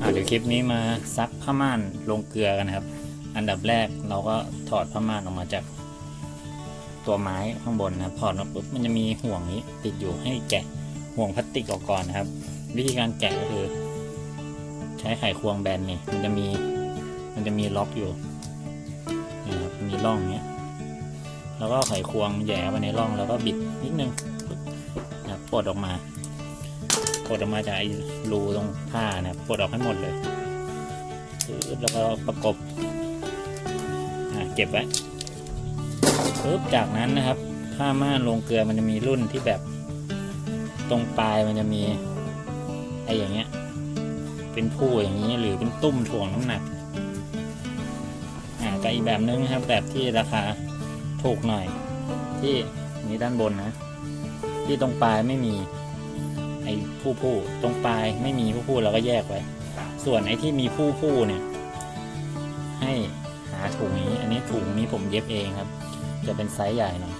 อ่าเดี๋ยวคลิปนี้มาซักผ้าม่านลงเกลือกันครับ อันดับแรกเราก็ถอดผ้าม่านออกมาจาก ตัวไม้ข้างบนนะครับถอดมาปุ๊บมันจะมีห่วงนี้ ติดอยู่ให้แกะห่วงพลาสติกออกก่อนนะครับ วิธีการแกะก็คือ ใช้ไขควงแบนนี่มันจะมี มันจะมีล็อกอยู่นี่ครับมีร่องเนี้ยแล้วก็ไขควงแย่เข้าไปในร่องแล้วก็บิดนิดนึงนะครับปลดออกมา ปลดออกมาจากไอ้รูตรงผ้านะครับปลดออกให้หมดเลยปึ๊บแล้วก็ประกบอะเก็บไว้ปึ๊บจากนั้นนะครับผ้าม่านลงเกลือมันจะมีรุ่นที่แบบตรงปลายมันจะมีไอ้อย่างเงี้ย เป็นผู้อย่างนี้หรือเป็นตุ้มถ่วงน้ำหนักอ่ากับอีกแบบนึงนะครับ แบบที่ราคาถูกหน่อย ที่นี้ด้านบนนะ ที่ตรงปลายไม่มี ไอ้ผู้ผู้ตรงปลายไม่มีผู้ผู้เราก็แยกไว้ ส่วนไอ้ที่มีผู้ผู้เนี่ย ให้หาถุงนี้ อันนี้ถุงนี้ผมเย็บเองครับ จะเป็นไซส์ใหญ่หน่อย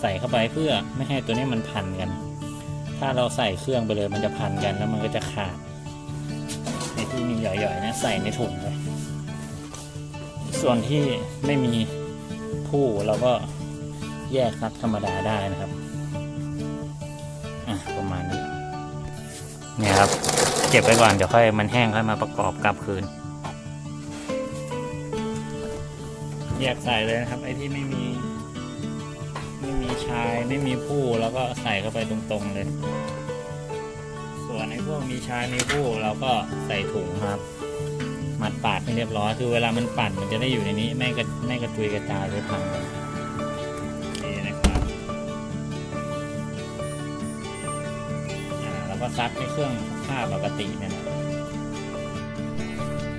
ใส่เข้าไปเพื่อไม่ให้ตัวนี้มันพันกัน ถ้าเราใส่เครื่องไปเลยมันจะพันกันแล้วมันก็จะขาดไอ้ที่มีหย่อยๆนะใส่ในถุงเลยส่วนที่ไม่มีผู้เราก็แยกคัดธรรมดาได้นะครับ เนี่ยครับ เก็บไว้ก่อนเดี๋ยวค่อยมันแห้งค่อยมาประกอบกลับคืน แยกใส่เลยนะครับ ไอ้ที่ไม่มี ไม่มีชายไม่มีผู้แล้วก็ใส่เข้าไปตรงๆเลย ส่วนไอ้พวกมีชายมีผู้เราก็ใส่ถุงครับ มัดปาดให้เรียบร้อยคือเวลามันปั่นมันจะได้อยู่ในนี้ ไม่กระไม่กระจุยกระจายเลยพัง ซักในเครื่องผ้าปกติเนี่ยนะ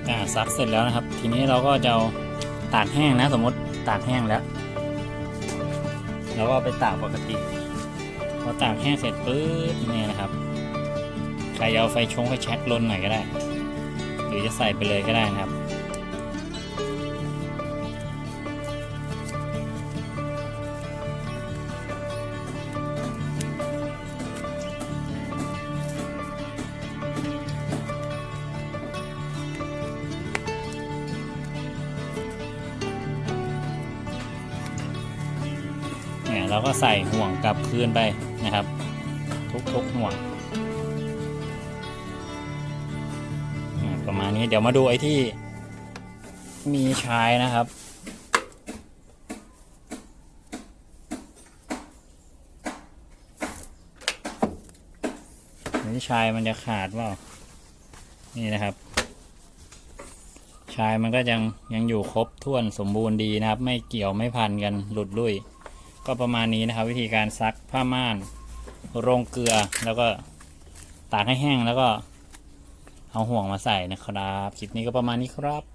อ่าซักเสร็จแล้วนะครับ ทีนี้เราก็จะเอาตากแห้งนะ สมมติตากแห้งแล้วเราก็ไปตากปกติพอตากแห้งเสร็จปุ๊บเนี่ยนะครับใครเอาไฟชงไฟแช็กลนหน่อยก็ได้ หรือจะใส่ไปเลยก็ได้นะครับ เนี่ยเราก็ใส่ห่วงกลับคืนไปนะครับ ทุกๆห่วงประมาณนี้เดี๋ยวมาดูไอ้ที่มีชายนะครับ นี่ชายมันจะขาดเปล่า นี่นะครับ ชายมันก็ยังยังอยู่ครบถ้วนสมบูรณ์ดีนะครับ ไม่เกี่ยวไม่พันกันหลุดลุ่ย ก็ประมาณนี้นะครับ วิธีการซักผ้าม่านโรงเกลือแล้วก็ตากให้แห้งแล้วก็เอาห่วงมาใส่นะครับ คลิปนี้ก็ประมาณนี้ครับ